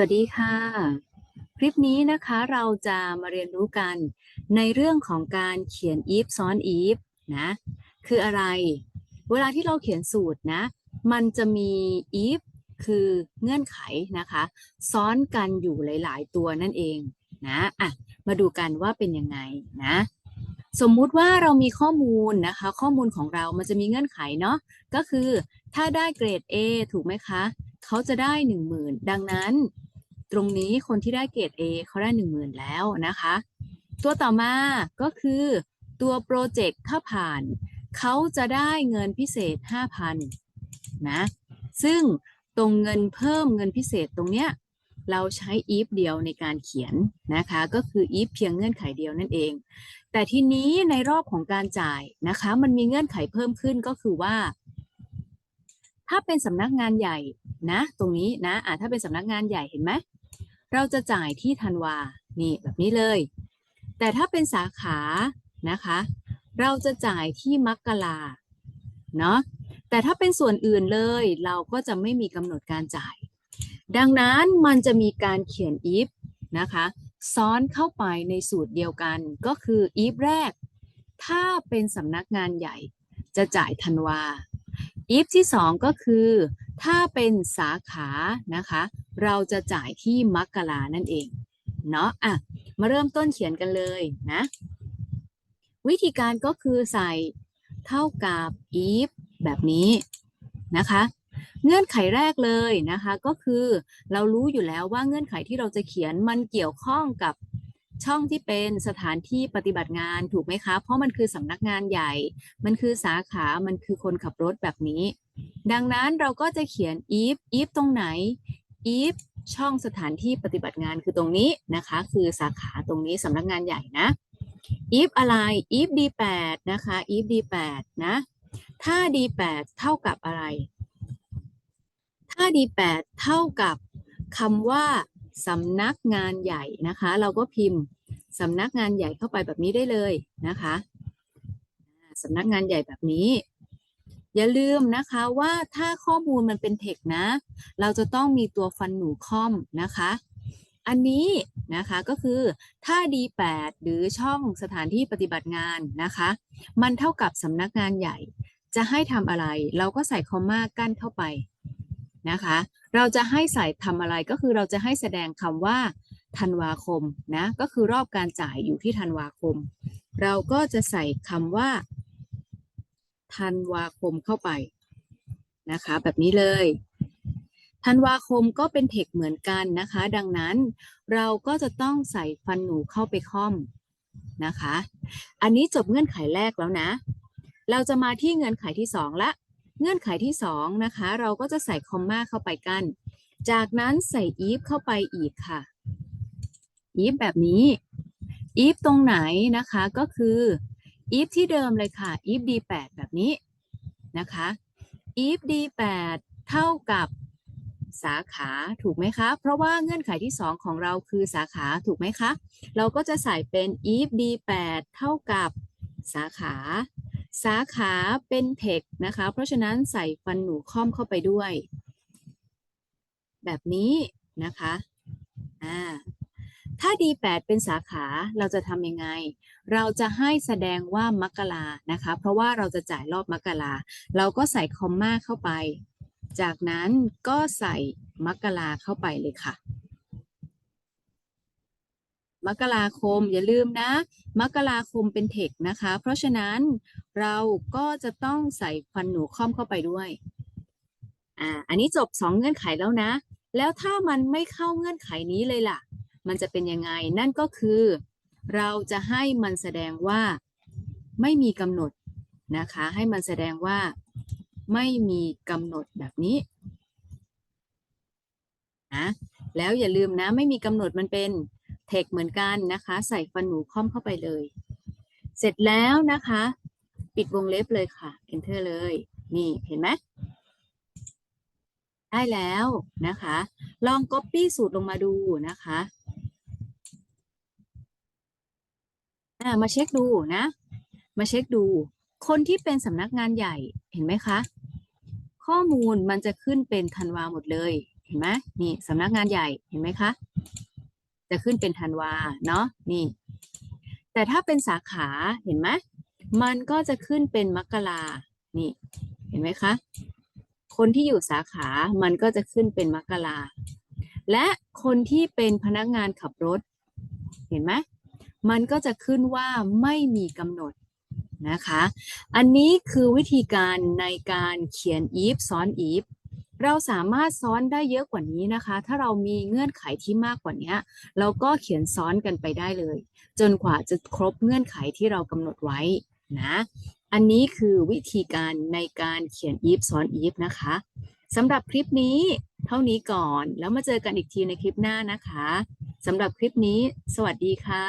วัสดีค่ะ คลิปนี้นะคะเราจะมาเรียนรู้กันในเรื่องของการเขียน if ซ้อน if นะคืออะไร เวลาที่เราเขียนสูตรนะ มันจะมี if คือเงื่อนไขนะคะ ซ้อนกันอยู่หลาย ๆ ตัวนั่นเองนะอะมาดูกันว่าเป็นยังไงนะสมมุติว่าเรามีข้อมูลนะคะ ข้อมูลของเรามันจะมีเงื่อนไขเนาะก็คือถ้าได้เกรด A ถูกไหมคะ เขาจะได้ 10,000 ดังนั้น ตรงนี้คนที่ได้เกรด A เขาได้ 10,000 แล้วนะคะ ตัวต่อมาก็คือตัวโปรเจกต์ถ้าผ่าน เขาจะได้เงินพิเศษ 5,000นะซึ่งตรงเงินเพิ่มเงินพิเศษตรงเนี้ยเราใช้ if เดียวในการเขียนนะคะ ก็คือ if เพียงเงื่อนไขเดียวนั่นเอง แต่ทีนี้ในรอบของการจ่ายนะคะ มันมีเงื่อนไขเพิ่มขึ้นก็คือว่า ถ้าเป็นสำนักงานใหญ่นะ ตรงนี้นะอะถ้าเป็นสำนักงานใหญ่เห็นไหม เราจะจ่ายที่ธันวา นี่แบบนี้เลย แต่ถ้าเป็นสาขานะคะ เราจะจ่ายที่มกราเนาะ แต่ถ้าเป็นส่วนอื่นเลยเราก็จะไม่มีกำหนดการจ่าย ดังนั้นมันจะมีการเขียน if นะคะ ซ้อนเข้าไปในสูตรเดียวกันก็คือ if แรก ถ้าเป็นสำนักงานใหญ่จะจ่ายธันวา if ที่สองก็คือ ถ้าเป็นสาขานะคะ เราจะจ่ายที่มกรานั่นเอง เนาะอะ มาเริ่มต้นเขียนกันเลยนะ วิธีการก็คือใส่เท่ากับ if แบบนี้นะคะ เงื่อนไขแรกเลยนะคะก็คือเรารู้อยู่แล้วว่าเงื่อนไขที่เราจะเขียนมันเกี่ยวข้องกับช่องที่เป็นสถานที่ปฏิบัติงานถูกไหมคะ เพราะมันคือสำนักงานใหญ่ มันคือสาขา มันคือคนขับรถแบบนี้ ดังนั้นเราก็จะเขียน if if ตรงไหน if ช่องสถานที่ปฏิบัติงานคือตรงนี้นะคะ คือสาขาตรงนี้สำนักงานใหญ่นะ if อะไร if d8 นะคะ if d8 นะ ถ้า d8 เท่ากับอะไร ถ้า d8 เท่ากับคำว่าสำนักงานใหญ่นะคะ เราก็พิมพ์สำนักงานใหญ่เข้าไปแบบนี้ได้เลยนะคะสำนักงานใหญ่แบบนี้ อย่าลืมนะคะว่าถ้าข้อมูลมันเป็นเทคนะ เราจะต้องมีตัวฟันหนูคอมนะคะ อันนี้นะคะก็คือถ้า D8 หรือช่องสถานที่ปฏิบัติงานนะคะ มันเท่ากับสำนักงานใหญ่ จะให้ทำอะไร เราก็ใส่คอมมากั้นเข้าไปนะคะ เราจะให้ใส่ทำอะไรก็คือเราจะให้แสดงคำว่าธันวาคมนะก็คือรอบการจ่ายอยู่ที่ธันวาคม เราก็จะใส่คำว่า ธันวาคมเข้าไปนะคะ แบบนี้เลยธันวาคมก็เป็นเทคเหมือนกันนะคะ ดังนั้นเราก็จะต้องใส่ฟันหนูเข้าไปค่อมนะคะ อันนี้จบเงื่อนไขแรกแล้วนะ เราจะมาที่เงื่อนไขที่สองละ เงื่อนไขที่สองนะคะ เราก็จะใส่คอมมาเข้าไปกัน จากนั้นใส่ if เข้าไปอีกค่ะ if แบบนี้ if ตรงไหนนะคะก็คือ if ที่เดิมเลยค่ะ if d8 แบบนี้นะคะ if d8 เท่ากับสาขาถูกไหมคะ เพราะว่าเงื่อนไขที่ 2 ของเราคือสาขาถูกไหมคะ เราก็จะใส่เป็น if d8 เท่ากับสาขา สาขาเป็นเทคนะคะ เพราะฉะนั้นใส่ฟันหนูค่อมเข้าไปด้วย แบบนี้นะคะ อ่า ถ้า D8 เป็นสาขาเราจะทำยังไง เราจะให้แสดงว่ามกรานะคะ เพราะว่าเราจะจ่ายรอบมกราเราก็ใส่คอมมาเข้าไป จากนั้นก็ใส่มกราเข้าไปเลยค่ะ มกราคมอย่าลืมนะ มกราคมเป็นเทคนะคะ เพราะฉะนั้นเราก็จะต้องใส่ฟันหนูค่อมเข้าไปด้วย อ่า อันนี้จบสองเงื่อนไขแล้วนะ แล้วถ้ามันไม่เข้าเงื่อนไขนี้เลยล่ะ มันจะเป็นยังไง นั่นก็คือ เราจะให้มันแสดงว่าไม่มีกำหนดนะคะ ให้มันแสดงว่าไม่มีกำหนดแบบนี้นะแล้วอย่าลืมนะไม่มีกำหนดมันเป็นเทคเหมือนกันนะคะ ใส่ฟันหนูค่อมเข้าไปเลย เสร็จแล้วนะคะ ปิดวงเล็บเลยค่ะ enter เลย นี่เห็นไหมได้แล้วนะคะ ลอง copy สูตรลงมาดูนะคะ อ่ามาเช็คดูนะ มาเช็คดู คนที่เป็นสำนักงานใหญ่เห็นไหมคะ ข้อมูลมันจะขึ้นเป็นธันวาหมดเลย เห็นไหมนี่สำนักงานใหญ่เห็นไหมคะ จะขึ้นเป็นธันวาเนาะนี่ แต่ถ้าเป็นสาขาเห็นไหมมันก็จะขึ้นเป็นมกรานี่เห็นไหมคะ คนที่อยู่สาขา มันก็จะขึ้นเป็นมกราและคนที่เป็นพนักงานขับรถ เห็นไหม มันก็จะขึ้นว่าไม่มีกำหนดนะคะ อันนี้คือวิธีการในการเขียน if ซ้อน if เราสามารถซ้อนได้เยอะกว่านี้นะคะ ถ้าเรามีเงื่อนไขที่มากกว่านี้ เราก็เขียนซ้อนกันไปได้เลย จนกว่าจะครบเงื่อนไขที่เรากำหนดไว้นะ อันนี้คือวิธีการในการเขียน if ซ้อน if นะคะ สำหรับคลิปนี้เท่านี้ก่อนแล้วมาเจอกันอีกทีในคลิปหน้านะคะสำหรับคลิปนี้ สวัสดีค่ะ